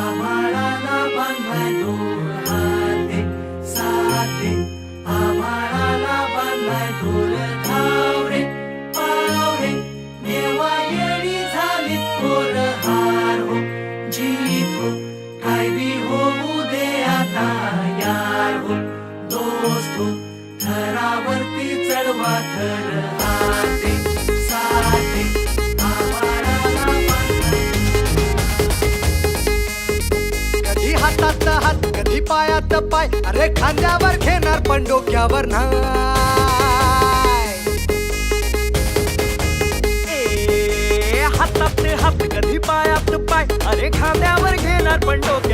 बांधलाय दोर हाते आभाळाला बांधलाय दोर धावरे पावरे देवा येडी झाली थोर हार हो जीत हो काय बी होऊ दे आता यार हो दोस्त हो थरावरती चढवा थर कधी हातात हात कधी पायात पाय अरे खांद्यावर घेणार पण डोक्यावर नाही. हातात हात कधी पायात पाय अरे खांद्यावर घेणार पण डोक्या